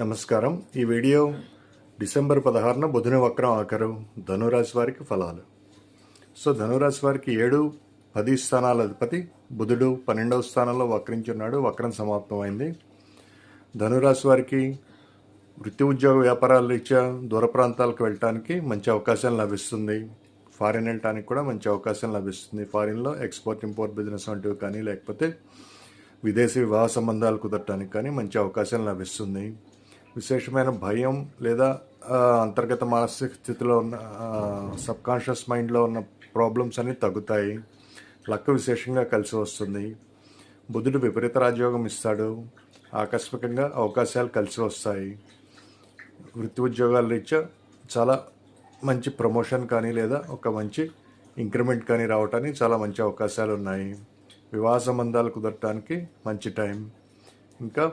నమస్కారం. ఈ video December పదహారున బుధుని వక్రం ఆఖరు ధనురాశి వారికి ఫలాలు. సో ధనురాశి వారికి ఏడు పది స్థానాల అధిపతి బుధుడు పన్నెండవ స్థానంలో వక్రించున్నాడు. వక్రం సమాప్తమైంది. ధనురాశి వారికి వృత్తి ఉద్యోగ వ్యాపారాల రీత్యా దూర ప్రాంతాలకు వెళ్ళటానికి మంచి అవకాశం లభిస్తుంది. ఫారిన్ వెళ్ళటానికి కూడా మంచి అవకాశం లభిస్తుంది. ఫారిన్లో ఎక్స్పోర్ట్ ఇంపోర్ట్ బిజినెస్ వంటివి కానీ లేకపోతే విదేశీ వివాహ సంబంధాలు కుదరటానికి కానీ మంచి అవకాశం లభిస్తుంది. విశేషమైన భయం లేదా అంతర్గత మానసిక స్థితిలో ఉన్న సబ్ కాన్షియస్ మైండ్లో ఉన్న ప్రాబ్లమ్స్ అన్నీ తగ్గుతాయి. లక్ విశేషంగా కలిసి వస్తుంది. బుధుడు విపరీత రాజయోగం ఇస్తాడు. ఆకస్మికంగా అవకాశాలు కలిసి వస్తాయి. వృత్తి ఉద్యోగాల రీత్యా చాలా మంచి ప్రమోషన్ కానీ లేదా ఒక మంచి ఇంక్రిమెంట్ కానీ రావడానికి చాలా మంచి అవకాశాలు ఉన్నాయి. వివాహ సంబంధాలు కుదరటానికి మంచి టైం. ఇంకా